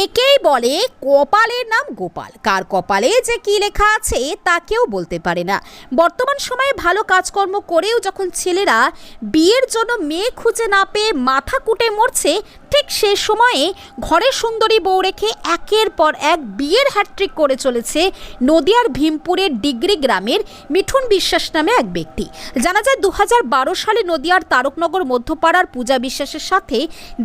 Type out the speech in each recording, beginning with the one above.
একেই বলে কপালের নাম গোপাল। কার কপালে যে কি লেখা আছে তা কেউ বলতে পারে না। বর্তমান সময়ে ভালো কাজকর্ম করেও যখন ছেলেরা বিয়ের জন্য মেয়ে খুঁজে না পেয়ে মাথা কুটে মরছে, ঠিক সে সময়ে ঘরে সুন্দরী বউ রেখে একের পর এক বিয়ের হ্যাট্রিক করে চলেছে নদিয়ার ভীমপুরের ডিগ্রি গ্রামের মিঠুন বিশ্বাস নামে এক ব্যক্তি। জানা যায় দু হাজার বারো সালে নদিয়ার তারকনগর মধ্যপাড়ার পূজা বিশ্বাসের সাথে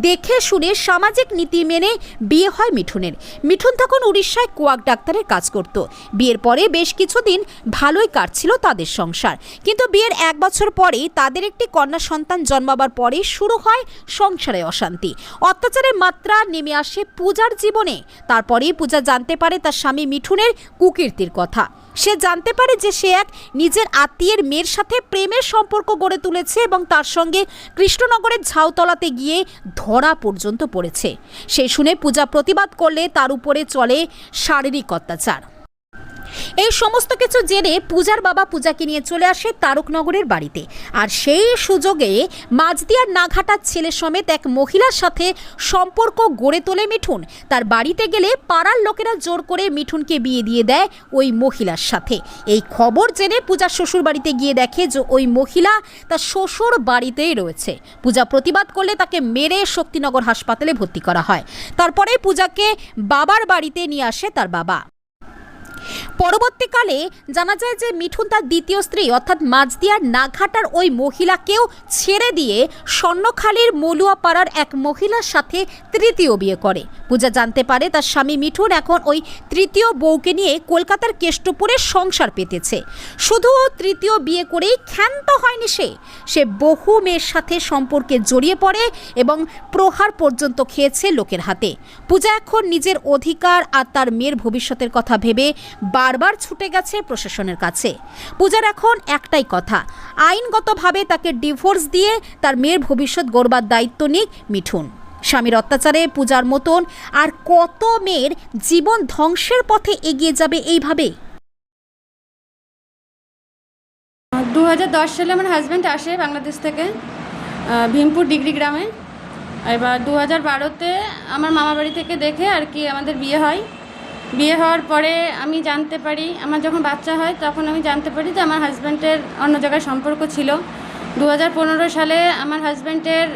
দেখে শুনে সামাজিক নীতি মেনে বিয়ে হয় মিঠুনের। মিঠুন তখন উড়িষ্যায় কোয়াক ডাক্তারের কাজ করত। বিয়ের পরে বেশ কিছুদিন ভালোই কাটছিল তাদের সংসার। কিন্তু বিয়ের এক বছর পরেই তাদের একটি কন্যা সন্তান জন্মাবার পরে শুরু হয় সংসারে অশান্তি। অত্যাচারের মাত্রা নেমে আসে পূজার জীবনে। তারপরেই পূজা জানতে পারে তার স্বামী মিঠুনের কুকীর্তির কথা। সে জানতে পারে যে সে এক নিজের আত্মীয়ের মেয়ের সাথে প্রেমের সম্পর্ক গড়ে তুলেছে এবং তার সঙ্গে কৃষ্ণনগরের ঝাউতলাতে গিয়ে ধরা পর্যন্ত পড়েছে। সেই শুনে পূজা প্রতিবাদ করলে তার উপরে চলে শারীরিক অত্যাচার। এই সমস্ত কিছু জেনে পূজার বাবা পূজাকে নিয়ে চলে আসে তারকনগরের বাড়িতে। আর সেই সুযোগে মাঝদিয়ার নাঘাটার ছেলে সমেত এক মহিলার সাথে সম্পর্ক গড়ে তোলে মিঠুন। তার বাড়িতে গেলে পাড়ার লোকেরা জোর করে মিঠুনকে বিয়ে দিয়ে দেয় ওই মহিলার সাথে। এই খবর জেনে পূজার শ্বশুর বাড়িতে গিয়ে দেখে যে ওই মহিলা তার শ্বশুর বাড়িতেই রয়েছে। পূজা প্রতিবাদ করলে তাকে মেরে শক্তিনগর হাসপাতালে ভর্তি করা হয়। তারপরে পূজাকে বাবার বাড়িতে নিয়ে আসে তার বাবা। পরবর্তীকালে জানা যায় যে মিঠুন তার দ্বিতীয় স্ত্রী, অর্থাৎ মাঝদিয়ার নাঘাটার ওই মহিলাকেও ছেড়ে দিয়ে স্বর্ণখালীর মলুয়াপাড়ার এক মহিলার সাথে তৃতীয় বিয়ে করে। পূজা জানতে পারে তার স্বামী মিঠুন এখন ওই তৃতীয় বউকে নিয়ে কলকাতার কেষ্টপুরে সংসার পেতেছে। শুধু তৃতীয় বিয়ে করেই ক্ষান্ত হয়নি সে। সে বহু মেয়ের সাথে সম্পর্কে জড়িয়ে পড়ে এবং প্রহার পর্যন্ত খেয়েছে লোকের হাতে। পূজা এখন নিজের অধিকার আর তার মেয়ের ভবিষ্যতের কথা ভেবে বারবার ছুটে গেছে প্রশাসনের কাছে। পূজার এখন একটাই কথা, আইনগতভাবে তাকে ডিভোর্স দিয়ে তার মেয়ের ভবিষ্যৎ গড়বার দায়িত্ব নিক মিঠুন। স্বামীর অত্যাচারে পূজার মতন আর কত মেয়ের জীবন ধ্বংসের পথে এগিয়ে যাবে এইভাবে? দু হাজার দশ সালে আমার হাজব্যান্ড আসে বাংলাদেশ থেকে ভীমপুর ডিগ্রি গ্রামে। এবার দু হাজার বারোতে আমার মামা বাড়ি থেকে দেখে আর কি আমাদের বিয়ে হয়। বিয়ে হওয়ার পরে আমি জানতে পারি, আমার যখন বাচ্চা হয় তখন আমি জানতে পারি যে আমার হাজব্যান্ডের অন্য জায়গায় সম্পর্ক ছিল। দু হাজার পনেরো সালে আমার হাজব্যান্ডের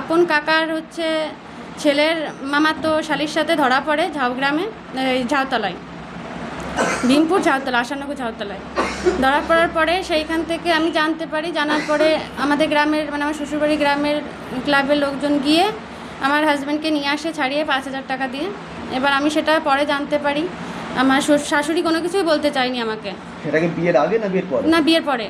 আপন কাকার হচ্ছে ছেলের মামার তো শালির সাথে ধরা পড়ে ঝাউগ্রামে এই ঝাউতলায় ভীমপুর ঝাউতলা আশানগর ঝাউতলায়। ধরা পড়ার পরে সেইখান থেকে আমি জানতে পারি জানার পরে আমাদের গ্রামের মানে আমার শ্বশুরবাড়ি গ্রামের ক্লাবের লোকজন গিয়ে আমার হাজব্যান্ডকে নিয়ে আসে ছাড়িয়ে পাঁচ হাজার টাকা দিয়ে। এবার আমি সেটা পরে জানতে পারি। আমার শাশুড়ি কোনো কিছুই বলতে চায়নি আমাকে। সেটা কি বিয়ের আগে না বিয়ের পরে? না বিয়ের পরে।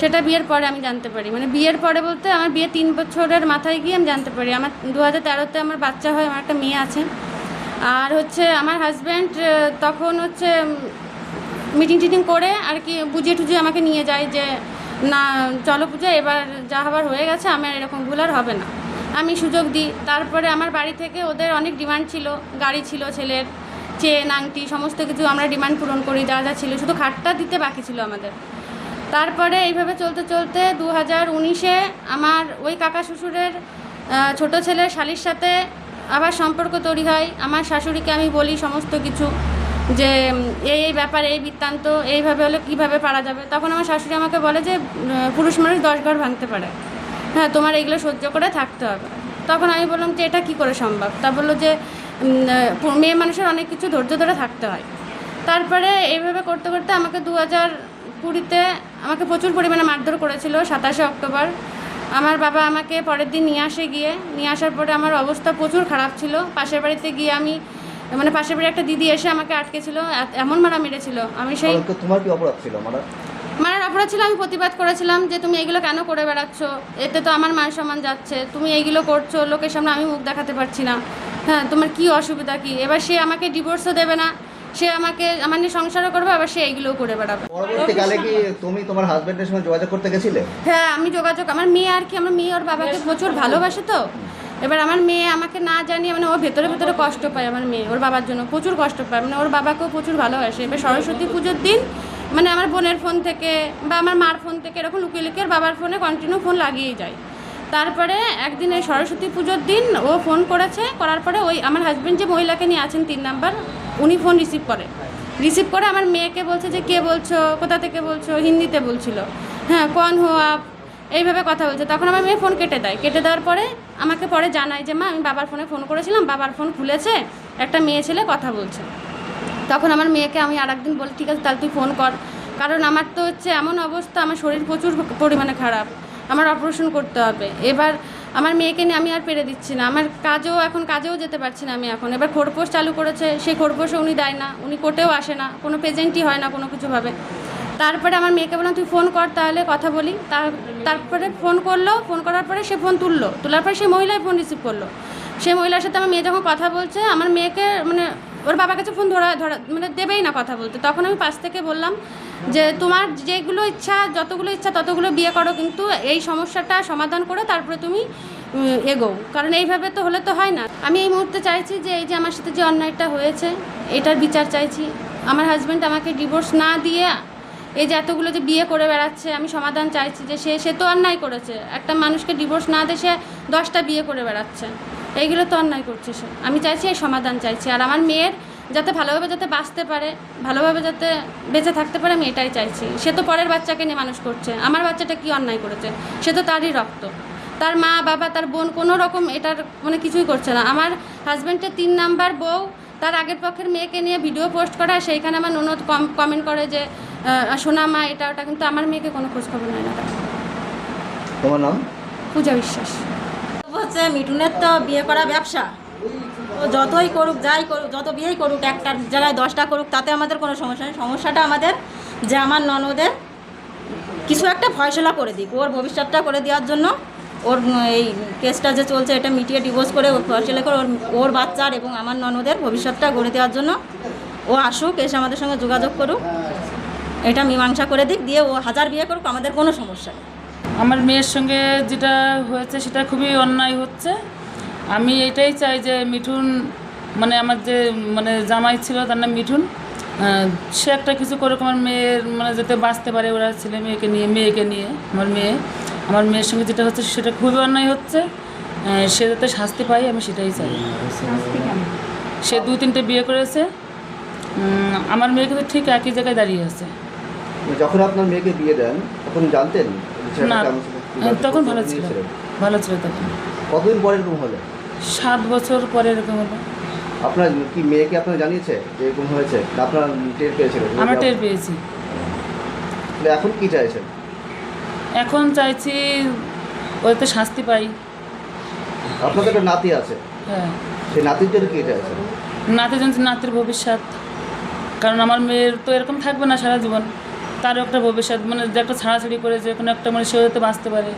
সেটা বিয়ের পরে আমি জানতে পারি। মানে বিয়ের পরে বলতে আমার বিয়ে তিন বছরের মাথায় গিয়ে আমি জানতে পারি। আমার দু হাজার তেরোতে আমার বাচ্চা হয় আমার একটা মেয়ে আছে। আর হচ্ছে আমার হাজব্যান্ড তখন হচ্ছে মিটিং টিটিং করে আর কি বুঝিয়ে টুজিয়ে আমাকে নিয়ে যায় যে, না, চলো পূজা, এবার যা হবার হয়ে গেছে, আমার এরকম ভুল আর হবে না। আমি সুযোগ দিই। তারপরে আমার বাড়ি থেকে ওদের অনেক ডিমান্ড ছিল। গাড়ি ছিল, ছেলের, চেন, আংটি, সমস্ত কিছু আমরা ডিমান্ড পূরণ করি, যা যা ছিল। শুধু খাটটা দিতে বাকি ছিল আমাদের। তারপরে এইভাবে চলতে চলতে দু হাজার উনিশে আমার ওই কাকা শ্বশুরের ছোট ছেলের শালির সাথে আবার সম্পর্ক তৈরি হয়। আমার শাশুড়িকে আমি বলি সমস্ত কিছু যে এই এই ব্যাপার, এই বৃত্তান্ত, এইভাবে হলে কীভাবে পারা যাবে? তখন আমার শাশুড়ি আমাকে বলে যে পুরুষ মানুষ দশ ঘর ভাঙতে পারে। হ্যাঁ তোমার এগুলো সহ্য করে থাকতে হবে। তখন আমি বললাম যে, এটা কি করে সম্ভব? তা বলল যে মেয়ে মানুষের অনেক কিছু ধৈর্য ধরে থাকতে হয়। তারপরে এইভাবে করতে করতে আমাকে দু হাজার কুড়িতে আমাকে প্রচুর পরিমাণে মারধর করেছিল সাতাশে অক্টোবর। আমার বাবা আমাকে পরের দিন নিয়ে আসে গিয়ে নিয়ে আসার পরে আমার অবস্থা প্রচুর খারাপ ছিল। পাশের বাড়িতে গিয়ে আমি মানে পাশের বাড়ি একটা দিদি এসে আমাকে আটকেছিল এমন মারা মেরেছিল। আমি সেই তোমার কি অপরাধ ছিল মারা মারার অপরাধ ছিল আমি প্রতিবাদ করেছিলাম যে তুমি এইগুলো কেন করে বেড়াচ্ছ? এতে তো আমার মান সম্মান যাচ্ছে। তুমি এইগুলো করছ লোকের সামনে আমি মুখ দেখাতে পারছি না। হ্যাঁ তোমার কি অসুবিধা কি? এবার সে আমাকে ডিভোর্সও দেবে না। সে আমাকে আমার নিয়ে সংসারও করবে আবার সে এইগুলোও করে বেড়াবে। পরবর্তীকালে কি তুমি তোমার হাজবেন্ডের সঙ্গে যোগাযোগ করতে গেছিলে? হ্যাঁ আমি যোগাযোগ আমার মেয়ে আর কি আমার মেয়ে ওর বাবাকে প্রচুর ভালোবাসে তো। এবার আমার মেয়ে আমাকে না জানিয়ে মানে ও ভেতরে ভেতরে কষ্ট পায় আমার মেয়ে ওর বাবার জন্য প্রচুর কষ্ট পায়। মানে ওর বাবাকেও প্রচুর ভালোবাসে। এবার সরস্বতী পুজোর দিন মানে আমার বোনের ফোন থেকে বা আমার মার ফোন থেকে এরকম লুকিয়ে লুকিয়ে ওর বাবার ফোনে কন্টিনিউ ফোন লাগিয়েই যায়। তারপরে একদিন এই সরস্বতী পুজোর দিন ও ফোন করেছে করার পরে ওই আমার হাজব্যান্ড যে মহিলাকে নিয়ে আছেন তিন নাম্বার উনি ফোন রিসিভ করে। রিসিভ করে আমার মেয়েকে বলছে যে, কে বলছো? কোথা থেকে বলছো? হিন্দিতে বলছিল। হ্যাঁ কন হো আপ? এইভাবে কথা বলছে। তখন আমার মেয়ে ফোন কেটে দেয়। কেটে দেওয়ার পরে আমাকে পরে জানায় যে, মা, আমি বাবার ফোনে ফোন করেছিলাম। বাবার ফোন খুলেছে। একটা মেয়ে ছেলে কথা বলছে। তখন আমার মেয়েকে আমি আর একদিন বলি, ঠিক আছে, তাহলে তুই ফোন কর। কারণ আমার তো হচ্ছে এমন অবস্থা, আমার শরীর প্রচুর পরিমাণে খারাপ। আমার অপারেশন করতে হবে। এবার আমার মেয়েকে নিয়ে আমি আর পেরে দিচ্ছি না। আমার কাজেও এখন কাজেও যেতে পারছি না আমি এখন। এবার খোরপোশ চালু করেছে, সেই খোরপোশও উনি দেয় না। উনি কোর্টেও আসে না, কোনো প্রেজেন্টই হয় না কোনো কিছুভাবে। তারপরে আমার মেয়েকে বললাম, তুই ফোন কর তাহলে কথা বলি। তার, তারপরে ফোন করল, ফোন করার পরে সে ফোন তুললো। তোলার পরে সে মহিলাই ফোন রিসিভ করল। সেই মহিলার সাথে আমার মেয়ে যখন কথা বলছে, আমার মেয়েকে মানে ওর বাবার কাছে ফোন ধরা ধরা মানে দেবেই না কথা বলতে। তখন আমি পাশ থেকে বললাম যে তোমার যেগুলো ইচ্ছা, যতগুলো ইচ্ছা ততগুলো বিয়ে করো, কিন্তু এই সমস্যাটা সমাধান করে তারপরে তুমি এগো কারণ এইভাবে তো হলে তো হয় না। আমি এই মুহূর্তে চাইছি যে, এই যে আমার সাথে যে অন্যায়টা হয়েছে, এটার বিচার চাইছি। আমার হাজব্যান্ড আমাকে ডিভোর্স না দিয়ে এই যে এতগুলো যে বিয়ে করে বেড়াচ্ছে, আমি সমাধান চাইছি যে সে সে তো অন্যায় করেছে। একটা মানুষকে ডিভোর্স না দিয়ে সে দশটা বিয়ে করে বেড়াচ্ছে। এইগুলো তো অন্যায় করছে সে। আমি চাইছি এই সমাধান চাইছি। আর আমার মেয়ের যাতে ভালোভাবে যাতে বাঁচতে পারে ভালোভাবে যাতে বেঁচে থাকতে পারে আমি এটাই চাইছি। সে তো পরের বাচ্চাকে নিয়ে মানুষ করছে। আমার বাচ্চাটা কি অন্যায় করেছে? সে তো তারই রক্ত। তার মা বাবা তার বোন কোনো রকম এটার মানে কিছুই করছে না। আমার হাজব্যান্ডের তিন নাম্বার বউ তার আগের পক্ষের মেয়েকে নিয়ে ভিডিও পোস্ট করা সেইখানে আমার ননদ কমেন্ট করে যে সোনা মা এটা ওটা কিন্তু আমার মেয়েকে কোনো খোঁজ খবর নেয় না। তোমার নাম? পূজা বিশ্বাস। হচ্ছে মিঠুনের তো বিয়ে করা ব্যবসা। ও যতই করুক, যাই করুক, যত বিয়েই করুক, একটা জায়গায় দশটা করুক, তাতে আমাদের কোনো সমস্যা নেই। সমস্যাটা আমাদের যে আমার ননদের কিছু একটা ফয়সলা করে দিক। ওর ভবিষ্যৎটা করে দেওয়ার জন্য ওর এই কেসটা যে চলছে, এটা মিটিয়ে ডিভোর্স করে ওর ফয়সলা করে ওর ওর বাচ্চার এবং আমার ননদের ভবিষ্যৎটা গড়ে দেওয়ার জন্য ও আসুক, এসে আমাদের সঙ্গে যোগাযোগ করুক। এটা মীমাংসা করে দিক, দিয়ে ও হাজার বিয়ে করুক, আমাদের কোনো সমস্যা নেই। আমার মেয়ের সঙ্গে যেটা হয়েছে, সেটা খুবই অন্যায় হচ্ছে। আমি এটাই চাই যে মিঠুন মানে আমার যে মানে জামাই ছিল তার নাম মিঠুন সে একটা কিছু করে আমার মেয়ের মানে যাতে বাঁচতে পারে ওরা ছেলে মেয়েকে নিয়ে মেয়েকে নিয়ে আমার মেয়ে। আমার মেয়ের সঙ্গে যেটা হচ্ছে সেটা খুবই অন্যায় হচ্ছে সে যাতে শাস্তি পায় আমি সেটাই চাই। সে দু তিনটে বিয়ে করেছে আমার মেয়ে কিন্তু ঠিক একই জায়গায় দাঁড়িয়ে আছে। যখন আপনার মেয়েকে বিয়ে দেন তখন জানতেন? না তখন ভালো ছিল ভালো ছিল তখন। কতদিন পরে এরকম হলো? সাত বছর পরে এরকম হলো। আপনার কি মেয়েকে আপনার জানিয়েছে যে এরকম হয়েছে? আপনার টের পেয়েছিলেন আমরা টের পেয়েছি। এখন কি চাইছেন? এখন চাইছি ওতে শাস্তি পাই। আপনাদের একটা নাতি আছে। হ্যাঁ। সেই নাতির জন্য কি চাইছেন? নাতি জানছি নাতির ভবিষ্যৎ। কারণ আমার মেয়ের তো এরকম থাকবে না সারা জীবন। তারও একটা ভবিষ্যৎ। মানে যে একটা ছাড়াছাড়ি করে যে কোনো একটা মানে সেও যাতে বাঁচতে পারে।